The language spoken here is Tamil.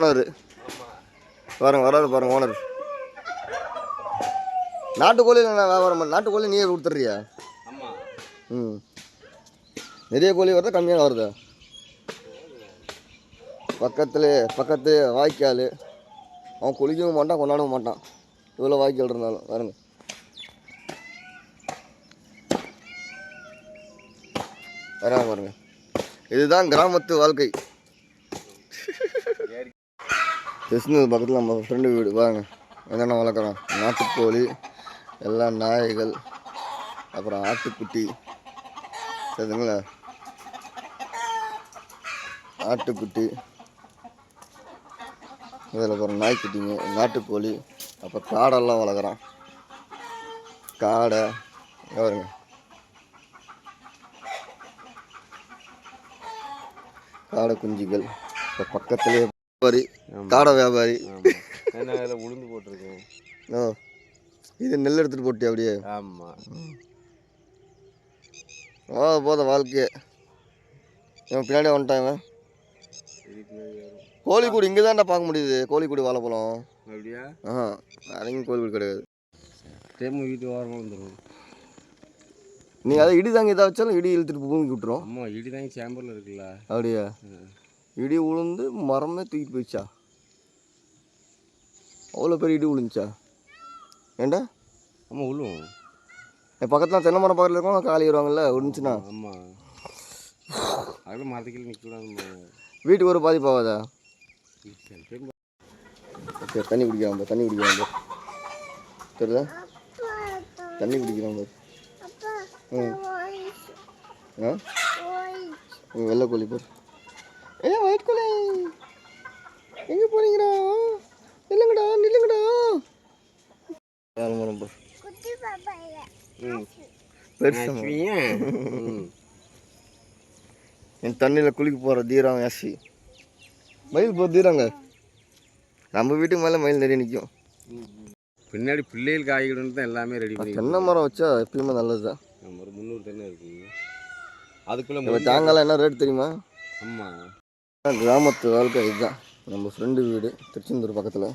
ஓனர் பாருங்க வராரு பாருங்க ஓனர் நாட்டுக்கோழி வியாபாரம் நாட்டுக்கோழி நீயே கொடுத்துட்றியா? ம். நிறைய கோழி வருதா கம்மியாக வருதா? பக்கத்துல பக்கத்து வாய்க்கால். அவன் குளிக்கவும் மாட்டான் கொண்டாடவும் மாட்டான். இவ்வளோ வாய்க்கால் இருந்தாலும் பாருங்க. வராங்க பாருங்க. இதுதான் கிராமத்து வாழ்க்கை. கிருஷ்ணகிரி பக்கத்தில் நம்ம ஃப்ரெண்டு வீடு பாருங்க. என்னென்ன வளர்க்குறோம்? நாட்டுக்கோழி எல்லாம் நாய்கள் அப்புறம் ஆட்டுக்குட்டி. சரிங்களா? ஆட்டுக்குட்டி. இதில் அப்புறம் நாய்க்குட்டிங்க நாட்டுக்கோழி அப்புறம் காடெல்லாம் வளர்க்குறோம். காடை பாருங்க. காடை குஞ்சுகள் இப்போ பக்கத்துலேயே வியாபாரி காடை வியாபாரி. ஆமாம் உளுந்து போட்டிருக்கேன் ஓ இது நெல் எடுத்துகிட்டு போட்டி அப்படியே? ஆமாம் போத போத வாழ்க்கையே. இவன் பின்னாடி வந்துட்டான் கோழிக்கூடு இங்கே தான்டா பார்க்க முடியுது. கோழிக்கூடு வாழைப்பழம். அப்படியா? வேற எங்கேயும் கோழிக்கூடு கிடையாது. தேம வீட்டு ஓரமாக வந்துடும். நீ அதை இடி தாங்க இதாக வச்சாலும் இடி இழுத்துட்டு பூமிக்கு விட்டுரும். அம்மா இடி தாங்க சேம்பரில் இருக்குல்ல. அப்படியா? இடி உளுந்து மரமே தூக்கிட்டு போயிடுச்சா? அவ்வளோ பெரிய இடி விழுந்துச்சா ஏண்டா? ஆமாம் உள்ளும் என் பக்கத்தில் தென்னை மரம் பக்கத்தில் இருக்கவங்க காலி வருவாங்கல்ல விழுந்துச்சுன்னா ஆமாம் அதில் மரத்துக்கில் நிற்கக்கூடாது வீட்டுக்கு ஒரு பாதிப்பாகாதா ஓகே தண்ணி குடிக்கிறான் பாரு, தண்ணி குடிக்கிறான் பாரு. தெரியுதா? தண்ணி குடிக்கிறான் பாரு. ம். ஆ? வெள்ளை கோழி பாரு. ம். பெருசு ம் என் தண்ணியில் குளிக்க போகிற தீரம் யாசி மயில் போ தீரங்க. நம்ம வீட்டுக்கு மேலே மயில் நிறைய நிற்கும் பின்னாடி பிள்ளைகள் காய்கறின்னு தான் எல்லாமே ரெடி பண்ணி தென்னை மரம் வச்சா எப்பயுமே நல்லது தான். நம்ம ஒரு முந்நூறு தென்னை இருக்குங்க. அதுக்குள்ளே தேங்காய்லாம் என்ன ரேட் தெரியுமா? ஆமாம் கிராமத்து வாழ்க்கை இதுதான். நம்ம ஃப்ரெண்டு வீடு திருச்செந்தூர் பக்கத்தில்.